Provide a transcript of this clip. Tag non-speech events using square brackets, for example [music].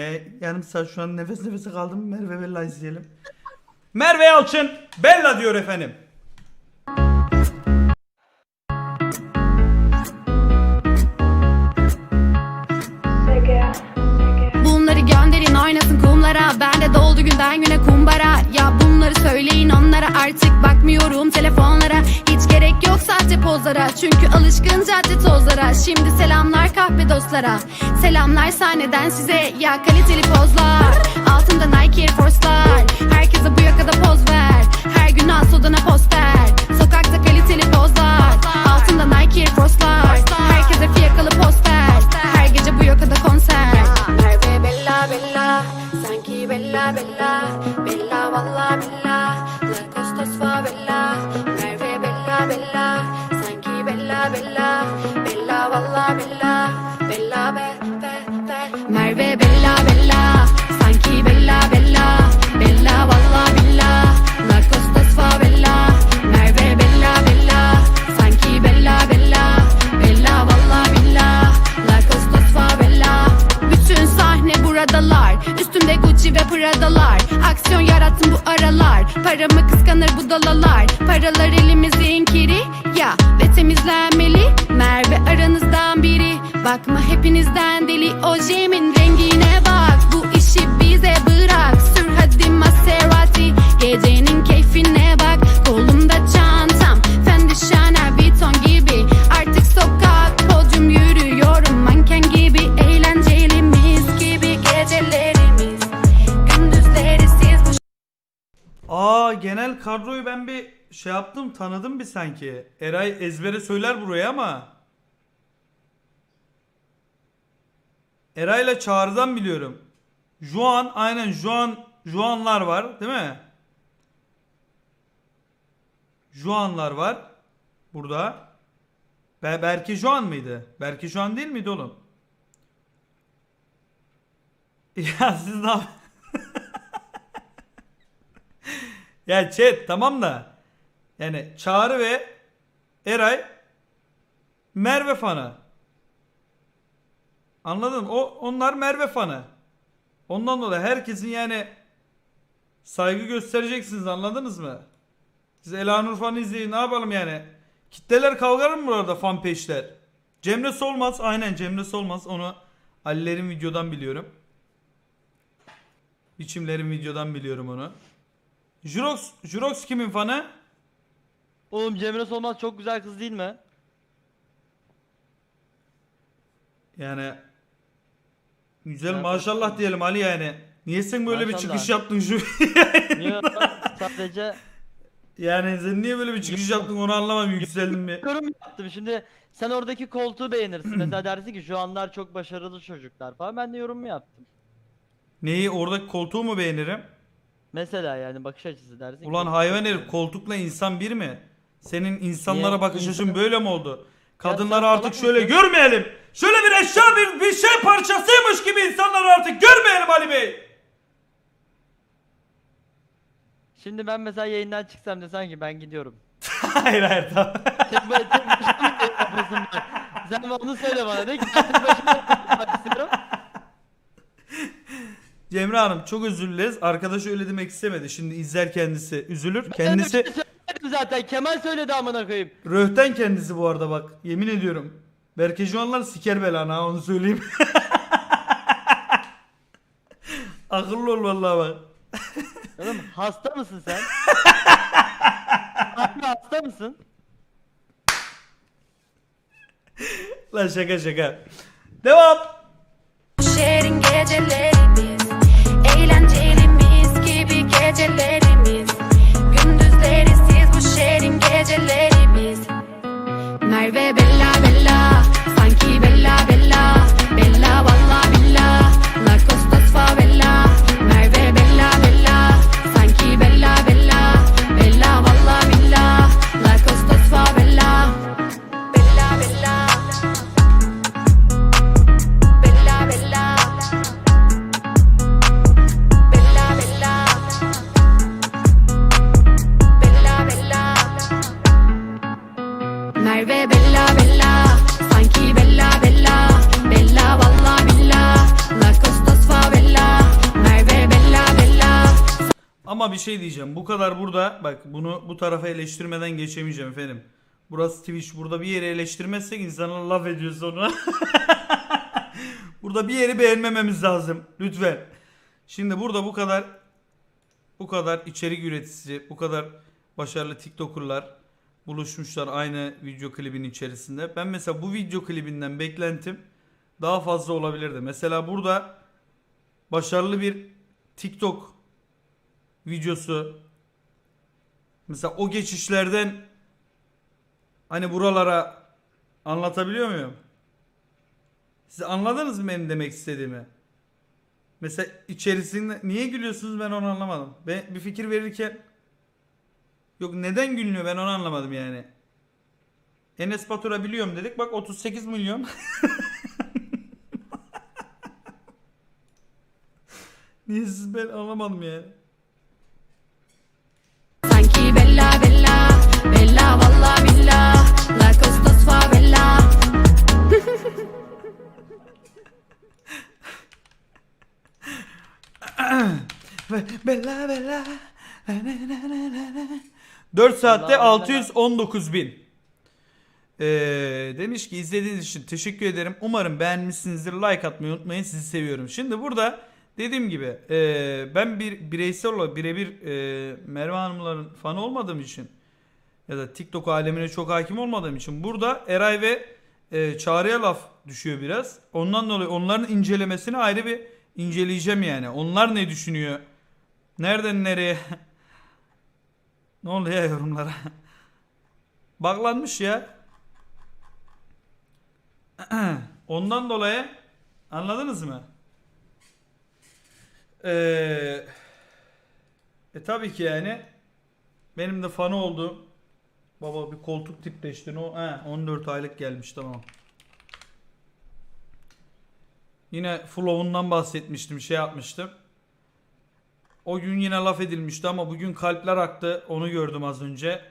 Ee, yarım saat şu an nefes nefese kaldım. Merve Bella izleyelim. [laughs] Merve Yalçın Bella diyor efendim. Bunları gönderin oynasın kumlara Bende doldu günden güne kumbara Ya bunları söyleyin onlara Artık bakmıyorum pozlara. Çünkü alışkın cadde tozlara. Şimdi selamlar kahve dostlara. Selamlar sahneden size Ya kaliteli pozlar. Altında Nike Air Force'lar. Herkese bu yakada poz ver. Her gün as odana poster Sokakta kaliteli pozlar. Altında Nike Air Force'lar Merve Bella Bella. Sanki Bella Bella. Bella valla Bella. La Costas Favela Merve Bella Bella. Sanki Bella Bella. Bella valla Bella. La Costas Favela Bütün sahne buradalar. Üstünde Gucci ve Prada'lar Aksiyon yarattım bu aralar. Paramı Bakma hepinizden deli Ojemin rengine bak. Bu işi bize bırak. Sür hadi Maserati Gecenin keyfine bak. Kolumda çantam Fendi Chanel Vuitton gibi. Artık sokak podyum yürüyorum Manken gibi. Eğlenceli gibi Gecelerimiz. Gündüzleri siz bu Aa genel kadroyu ben bir şey yaptım tanıdım bir sanki. Eray ezbere söyler buraya ama. Eray'la Çağrı'dan biliyorum. Juan aynen Juan Juanlar var değil mi? Juanlar var. Burada. Be Berke Juan mıydı? Berke Juan değil miydi oğlum? [laughs] Ya siz ne [laughs] Ya chat tamam da yani Çağrı ve Eray Merve fanı. Anladın? O onlar Merve fanı. Ondan dolayı herkesin yani saygı göstereceksiniz anladınız mı? Siz Elanur fanı izleyin ne yapalım yani? Kitleler kavgar mı burada fan peşler? Cemre Solmaz aynen Cemre Solmaz onu Ali'lerin videodan biliyorum. Biçimlerin videodan biliyorum onu. Jurox, Jurox kimin fanı? Oğlum Cemre Solmaz çok güzel kız değil mi? Yani güzel maşallah diyelim Ali yani. Niye sen böyle bir çıkış yaptın şu? Niye? [laughs] Sadece yani sen niye böyle bir çıkış yaptın onu anlamam yükseldin mi? yorum yaptım. Şimdi sen oradaki koltuğu beğenirsin. Mesela [clears throat] dersin ki şu anlar çok başarılı çocuklar falan. Ben de yorum yaptım. Neyi oradaki koltuğu mu beğenirim? Mesela yani bakış açısı dersin. Ulan hayvan herif koltukla insan bir mi? Senin insanlara Niye? bakış açın böyle mi oldu? Kadınları artık şöyle görmeyelim. Şöyle bir eşya bir, bir şey parçasıymış gibi insanları artık görmeyelim Ali Bey. Şimdi ben mesela yayından çıksam desen ki ben gidiyorum. [laughs] hayır hayır tamam. Tek böyle tek. Sen onu söyle bana de ki ben tek başıma yapmak istiyorum. Cemre Hanım çok özür dileriz. Arkadaş öyle demek istemedi. Şimdi izler kendisi üzülür. Ben Kendisi öyle bir şey söylemedim zaten. Kemal söyledi amına koyayım. röhten kendisi bu arada bak. Yemin ediyorum. Berke Juanlar siker belanı ha onu söyleyeyim. [laughs] Akıllı ol vallahi bak. Oğlum hasta mısın sen? [laughs] Harbi hasta mısın? Lan şaka şaka. Devam. şehrin gecelerimiz Eğlenceli mis gibi gecelerimiz Gündüzleri siz bu şehrin gecelerimiz Merve Bella Bella bir şey diyeceğim. Bu kadar burada bak bunu bu tarafa eleştirmeden geçemeyeceğim efendim. Burası Twitch. Burada bir yeri eleştirmezsek insanlar laf ediyor sonra. [laughs] burada bir yeri beğenmememiz lazım. Lütfen. Şimdi burada bu kadar bu kadar içerik üreticisi, bu kadar başarılı TikToker'lar buluşmuşlar aynı video klibin içerisinde. Ben mesela bu video klibinden beklentim daha fazla olabilirdi. Mesela burada başarılı bir TikTok videosu mesela o geçişlerden hani buralara anlatabiliyor muyum? Siz anladınız mı benim demek istediğimi? Mesela içerisinde niye gülüyorsunuz ben onu anlamadım. Ben bir fikir verirken yok neden gülünüyor ben onu anlamadım yani. Enes Batur'a biliyorum dedik bak 38 milyon. [laughs] Niye siz ben anlamadım ya. [clears throat] Bella bella 4 saatte Bella, 619 bin. Ee, demiş ki izlediğiniz için teşekkür ederim. Umarım beğenmişsinizdir. Like atmayı unutmayın. Sizi seviyorum. Şimdi burada dediğim gibi e, ben bir bireysel olarak birebir e, Merve Hanımların fanı olmadığım için ya da TikTok alemine çok hakim olmadığım için burada Eray ve e, Çağrı'ya laf düşüyor biraz. Ondan dolayı onların incelemesini ayrı bir inceleyeceğim yani. Onlar ne düşünüyor? Nereden nereye? [laughs] ne oluyor ya yorumlara? [laughs] Baklanmış ya. [clears throat] Ondan dolayı anladınız mı? Ee, e tabii ki yani benim de fanı olduğum baba bir koltuk tipleşti. O he, 14 aylık gelmiş tamam. Yine flow'undan bahsetmiştim, şey yapmıştım. O gün yine laf edilmişti ama bugün kalpler aktı. Onu gördüm az önce.